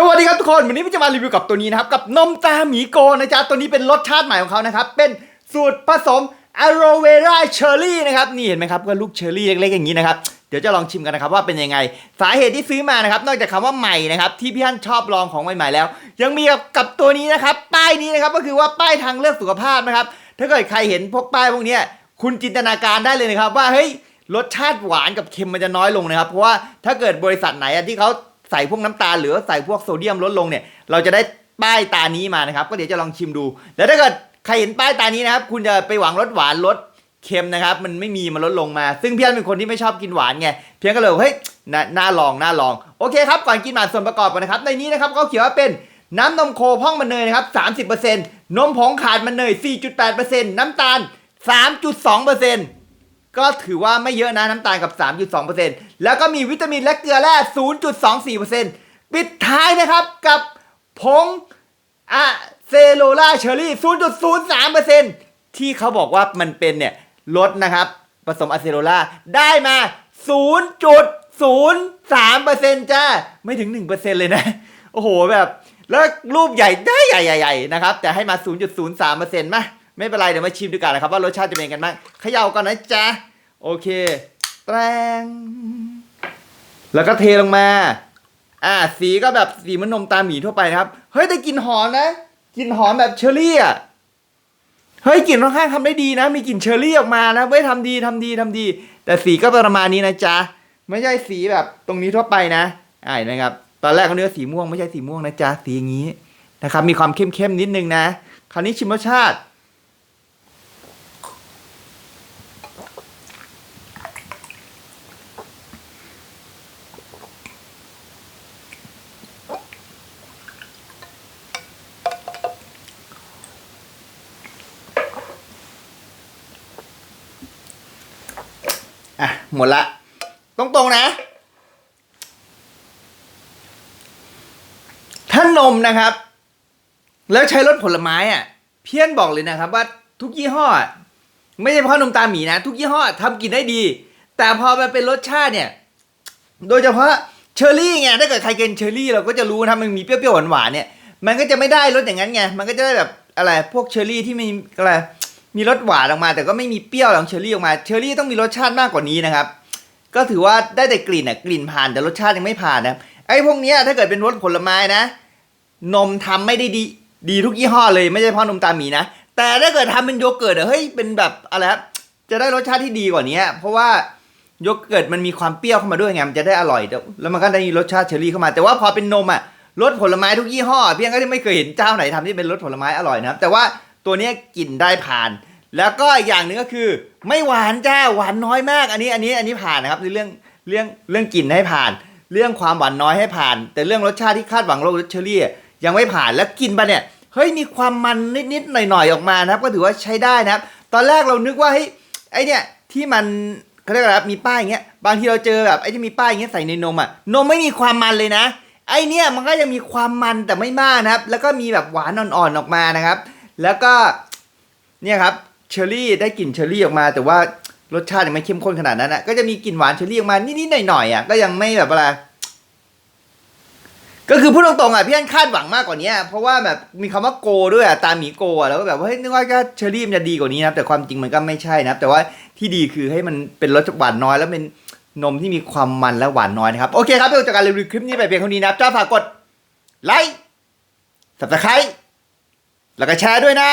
สวัสดีครับทุกคน วันนี้พี่จะมารีวิวกับตัวนี้นะครับกับนมตาหมีโกนะจ๊ะตัวนี้เป็นรสชาติใหม่ของเขานะครับเป็นสูตรผสมอะโรเวราเชอร์รี่นะครับนี่เห็นไหมครับก็ลูกเชอร์รี่เล็กๆอย่างนี้นะครับเดี๋ยวจะลองชิมกันนะครับว่าเป็นยังไง สาเหตุที่ซื้อมานะครับนอกจากคำว่าใหม่นะครับที่พี่ท่านชอบลองของใหม่ๆแล้ว ยังมีกับกับตัวนี้นะครับป้ายนี้นะครับก็คือว่าป้ายทางเลือกสุขภาพนะครับถ้าเกิดใครเห็นพวกป้ายพวกนี้คุณจินตนาการได้เลยนะครับว่าเฮ้ยรสชาติหวานกับเค็มมันจะน้อยลงนะครับเพราะว่าถ้าเกิดบริษัทไหนที่เขา ใส่พวกน้ำตาลหรือใส่พวกโซเดียมลดลงเนี่ย เราจะได้ป้ายตานี้มานะครับ ก็เดี๋ยวจะลองชิมดู แล้วถ้าเกิดใครเห็นป้ายตานี้นะครับ คุณจะไปหวังรสหวานรสเค็มนะครับ มันไม่มีมันลดลงมา ซึ่งพี่อันเป็นคนที่ไม่ชอบกินหวานไง เพียงก็เลยบอกเฮ้ยน่าน่าลองน่าลอง โอเคครับ ก่อนกินมาส่วนประกอบกันนะครับ ในนี้นะครับเขาเขียนว่าเป็นน้ำนมโคพ่องมันเนยนะครับ30%นมผงขาดมันเนย4.8%น้ำตาล 3.2% ก็ถือว่าไม่เยอะนะน้ำตาลกับ 3.2%แล้วก็มีวิตามินและเกลือแร่ 0.24%ปิดท้ายนะครับกับผงอะเซโลล่าเชอรี่ 0.03%ที่เขาบอกว่ามันเป็นเนี่ยลดนะครับ ผสมอะเซโลล่าได้มา 0.03%จ้า ไม่ถึง 1%เลยนะ โอ้โหแบบ แล้วรูปใหญ่ได้ใหญ่ๆๆนะครับ แต่ให้มา 0.03%มา ไม่เป็นไรเดี๋ยวมาชิมดูกันนะครับว่ารสชาติจะเป็นยังไงกันบ้างเขย่าก่อนนะจ๊ะโอเคแตรงแล้วก็เทลงมา อ่า สีก็แบบสีมันนมตาหมีทั่วไปนะครับ เฮ้ยแต่กลิ่นหอมนะกลิ่นหอมแบบเชอร์รี่อะเฮ้ยกลิ่นค่อนข้างทำได้ดีนะ มีกลิ่นเชอร์รี่ออกมานะเว้ยทำดีทำดีทำดี แต่สีก็ประมาณนี้นะจ๊ะไม่ใช่สีแบบตรงนี้ทั่วไปนะอ่าเห็นไหมครับตอนแรกเขาเนื้อสีม่วงไม่ใช่สีม่วงนะจ๊ะสีอย่างนี้นะครับ มีความเข้มๆนิดนึงนะ คราวนี้ชิมรสชาติ อะหมดละตรงๆนะ ถ้านมนะครับ แล้วใช้รสผลไม้อะ เพี้ยนบอกเลยนะครับว่าทุกยี่ห้อ ไม่ใช่เพราะนมตาหมีนะ ทุกยี่ห้อทำกินได้ดี แต่พอมันเป็นรสชาติเนี่ย โดยเฉพาะเชอร์รี่ไงถ้าเกิดใครกินเชอร์รี่เราก็จะรู้นะมันมีเปรี้ยวๆหวานๆเนี่ย มันก็จะไม่ได้รสอย่างนั้นไงมันก็จะได้แบบอะไรพวกเชอร์รี่ที่มีอะไร มีรสหวานออกมา แต่ก็ไม่มีเปรี้ยวของเชอร์รี่ออกมา เชอร์รี่ต้องมีรสชาติมากกว่านี้นะครับ ก็ถือว่าได้แต่กลิ่นอะ กลิ่นผ่านแต่รสชาติยังไม่ผ่านนะไอ้พวกเนี้ยถ้าเกิดเป็นรสผลไม้นะ นมทำไม่ได้ดี ดีทุกยี่ห้อเลย ไม่ใช่เพราะนมตาหมีนะ แต่ถ้าเกิดทำเป็นโยเกิร์ตอเฮ้ย เป็นแบบอะไรจะได้รสชาติที่ดีกว่านี้เพราะว่าโยเกิร์ตมันมีความเปรี้ยวเข้ามาด้วยไง มันจะได้อร่อย แล้วมันก็ได้รสชาติเชอร์รี่เข้ามา แต่ว่าพอเป็นนมอะรสผลไม้ทุกยี่ห้อ เพียงก็ไม่เคยเห็นเจ้าไหนทำที่เป็นรสผลไม้อร่อยนะครับ แต่ว่า ตัวนี้กลิ่นได้ผ่าน แล้วก็อีกอย่างหนึ่งก็คือ ไม่หวานจ้าหวานน้อยมาก อันนี้อันนี้อันนี้ผ่านนะครับในเรื่องเรื่องเรื่องกลิ่นให้ผ่าน เรื่องความหวานน้อยให้ผ่าน แต่เรื่องรสชาติที่คาดหวังรสเชอรี่ยังไม่ผ่านแล้วกินไปเนี่ยเฮ้ยมีความมันนิดๆหน่อยๆออกมานะครับ ก็ถือว่าใช้ได้นะครับ ตอนแรกเรานึกว่าเฮ้ยไอเนี่ยที่มันเขาเรียกอะไรครับมีป้ายอย่างเงี้ยบางทีเราเจอแบบไอ้ที่มีป้ายอย่างเงี้ยใส่ในนมอะนมไม่มีความมันเลยนะไอเนี่ยมันก็ยังมีความมันแต่ไม่มากนะครับ แล้วก็มีแบบหวานอ่อนๆออกมานะครับ แล้วก็เนี่ยครับเชอร์รี่ได้กลิ่นเชอร์รี่ออกมา แต่ว่ารสชาติยังไม่เข้มข้นขนาดนั้นอะก็จะมีกลิ่นหวานเชอร์รี่ออกมานิดๆหน่อยๆอะก็ยังไม่แบบอะไรก็คือพูดตรงๆอะพี่อันคาดหวังมากกว่านี้เพราะว่าแบบมีคำว่าโกด้วยอะตามหมีโกอะแล้วก็แบบว่าเฮ้ยนึกว่าก็เชอรี่มันจะดีกว่านี้นะแต่ความจริงมันก็ไม่ใช่นะแต่ว่าที่ดีคือให้มันเป็นรสหวานน้อย แล้วเป็นนมที่มีความมันและหวานน้อยนะครับ โอเคครับเดี๋ยวจากการรีวิวคลิปนี้ไปเพียงเท่านี้นะจ้าฝากกดไลค์สับสไครต์ แล้วก็แชร์ด้วยนะ